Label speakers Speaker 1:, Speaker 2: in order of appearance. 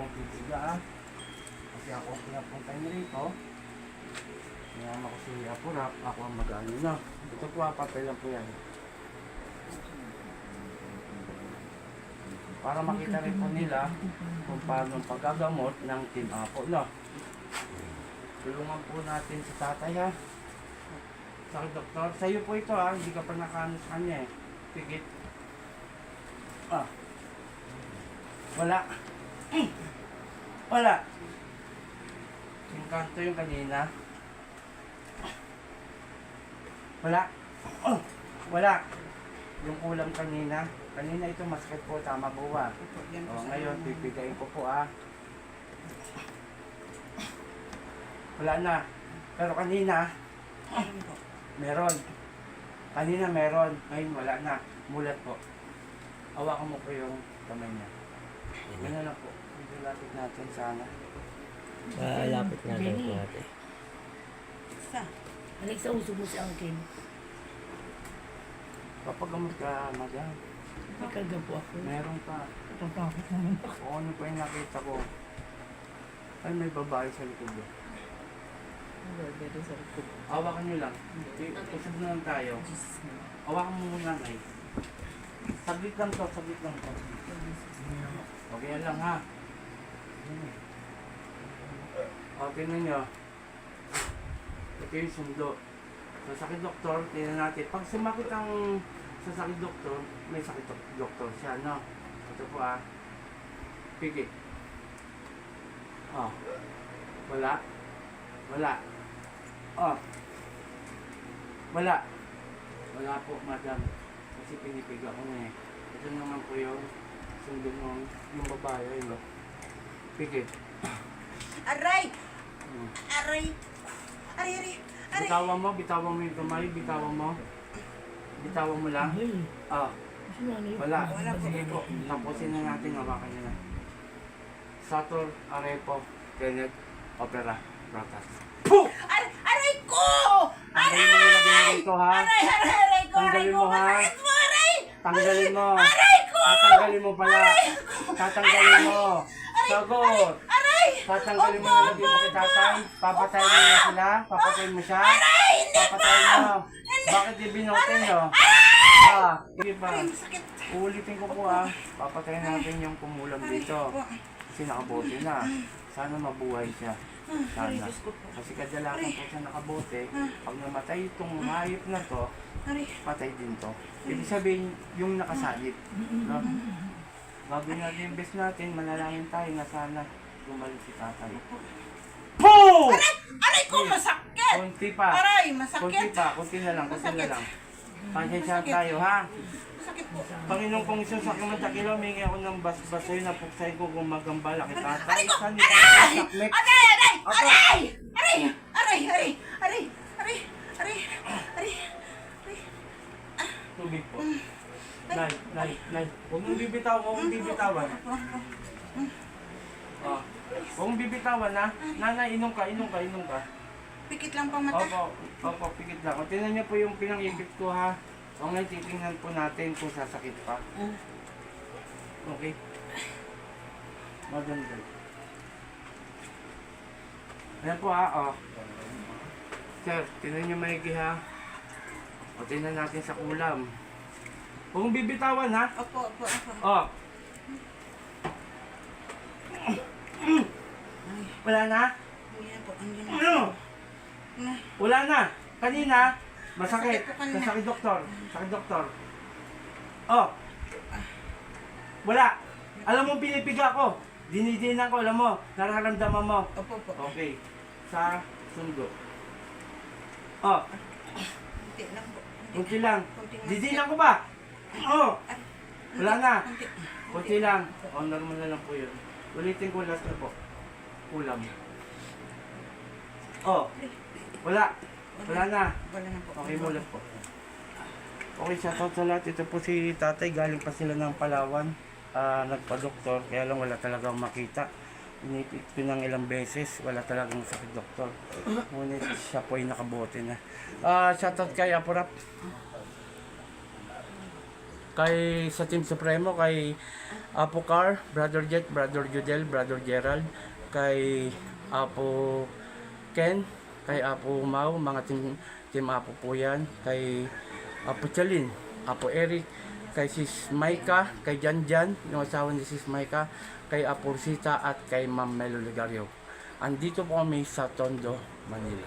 Speaker 1: pong pipiga ah. Kasi ako ang pinapunta niyo rito. Sinama ko si Apurap, ako ang mag-ano na. Ito po ah, papel lang po yan. Para makita rin po nila kung paano ang paggagamot ng Team Apo, no? Tulungan po natin si tatay ha. Sa doktor, sa'yo po ito ha, hindi ka pa nakaano sa kanya eh. Pigit. Ah. Wala. Mm. Wala. Yung kanto yung kanina. Wala. Oh, wala. Yung kulam kanina. Kanina ito masakit po, tama po ba? O, ngayon, pipigayin ko po ah. Wala na. Pero kanina, meron. Kanina meron. Ngayon wala na. Mulat po. Hawakan mo po yung kamay niya. Ganun lang po. Natin sana.
Speaker 2: Ah, lapit nga daw po ate.
Speaker 3: Isa.
Speaker 4: Alexa, usog mo si Angkin.
Speaker 1: Papagamot ka, madam.
Speaker 4: May karga po ako.
Speaker 1: Meron pa.
Speaker 4: Natatakot naman ako.
Speaker 1: O ano pa yung nakita ko? Ay, may babae sa likod ko.
Speaker 4: Dito sa likod.
Speaker 1: Hawakan niyo lang. Usog na lang tayo. Hawakan mo muna, Nay. Saglit lang to, saglit lang to. Okay lang ha. O, tingnan nyo. Ito yung sundo. Sa sakit doktor, tingnan natin. Pag sumakit ang sa sakit doktor, may sakit dok- doktor siya, no? Ito po ah. Pigit. Oh. Wala. Wala. Oh. Wala. Wala po, madam. Kasi pinipiga ko na eh. Ito naman po yung sundo ng yung babae, ayun. Pigit.
Speaker 3: Aray! Aray! Aray, aray! Aray!
Speaker 1: Bitawan mo, bitawan mo yung kamay, bitawan mo. Bitawan mo lang. Ah,
Speaker 4: ano
Speaker 1: wala.
Speaker 3: Wala po.
Speaker 1: Sige po, tapusin na natin, hawakan na. Sator, Arepo, Kenneth, Opera, Rotas.
Speaker 3: Aray! Aray ko!
Speaker 1: Nilagay mo rito ha.
Speaker 3: Aray! Aray! Aray ko! Aray ko! Masakit mo! Aray!
Speaker 1: Tanggalin mo.
Speaker 3: Aray ko!
Speaker 1: Tatanggalin mo pala. Tatanggalin mo. Sagot.
Speaker 3: Aray!
Speaker 1: Tatanggalin mo nilagay mo kay tatay. Papatayin mo na sila. Papatayin mo siya.
Speaker 3: Aray! Hindi!
Speaker 1: Papatayin mo. Bakit ibinotin nyo? Ah.
Speaker 3: Aray! Masakit!
Speaker 1: Uulitin ko po ah. Papatayin natin yung kumulam
Speaker 3: Aray
Speaker 1: dito. Kasi nakabote na. Sana mabuhay siya. Sana. Kasi kadalasan po siya nakabote. Pag namatay itong hayop na to, patay din to. Ibig sabihin, yung nakasalip. No? Gagawin natin yung best natin, manalangin tayo na sana gumaling si tatay. Boom!
Speaker 3: Aray! Aray ko! Masakit!
Speaker 1: Kunti pa.
Speaker 3: Aray!
Speaker 1: Kunti
Speaker 3: Masakit!
Speaker 1: pa, kunti na lang, kunti na lang. Pasensya tayo ha.
Speaker 3: Masakit po!
Speaker 1: Panginoon kong Isus, sa kamang takilo, humingi ako ng basbasoy na puksay ko gumagambala kay tatay.
Speaker 3: Aray ko! Aray! Aray! Aray! Aray! Aray! Aray! Aray! Aray! Aray!
Speaker 1: Tubig po. Nay, nay. Huwag mong bibitawan, huwag mong bibitawan. Oh. Huwag mong bibitawan ha. Nanay, inom ka, inom ka, inom ka.
Speaker 3: Pikit lang pang mata.
Speaker 1: Opo, opo, pikit lang. O, tingnan niyo po yung pinangipit ko ha. O ngayon titingnan po natin kung sasakit pa. Okay. Maganda. Ayan po ha, o. Sir, tingnan niyo maigi ha. O, tingnan natin sa kulam. Huwag mong bibitawan ha.
Speaker 3: Opo, opo, opo.
Speaker 1: O. Wala na?
Speaker 3: Ayan po, andyan na.
Speaker 1: Ano? Wala na. Kanina, masakit.
Speaker 3: Masakit kanina.
Speaker 1: Masakit doktor. Doktor. Oh. Wala. Alam mo, pinipiga ko. Dinidinan ko, alam mo. Nararamdaman mo.
Speaker 3: Opo, opo.
Speaker 1: Okay. Sa sundo. Oh,
Speaker 3: Kunti lang po.
Speaker 1: Kunti lang. Didinan ko ba? Oh, wala na. Kunti. Lang. Oh, normal na lang po yun. Ulitin ko last na po. Kulam. Oh, wala. Wala na.
Speaker 3: Wala na po.
Speaker 1: Okay, mulat po. Okay, shoutout sa lahat. Ito po si tatay. Galing pa sila ng Palawan. Ah, nagpa-doktor. Kaya lang wala talagang makita. Inipit ko ng ilang beses. Wala talagang sakit doktor. Ngunit siya po ay nakabote na. Ah, shoutout kay Apurap. Kay sa Team Supremo, kay Apo Car, Brother Jet, Brother Judel, Brother Gerald, kay Apo Ken, kay Apo Mau, mga team, team Apo po yan, kay Apo Chalin, Apo Eric, kay Sis Maika, kay Jan Jan, yung asawa ni Sis Maika, kay Apo Rosita at kay Ma'am Melo Ligario. Andito po kami sa Tondo, Manila.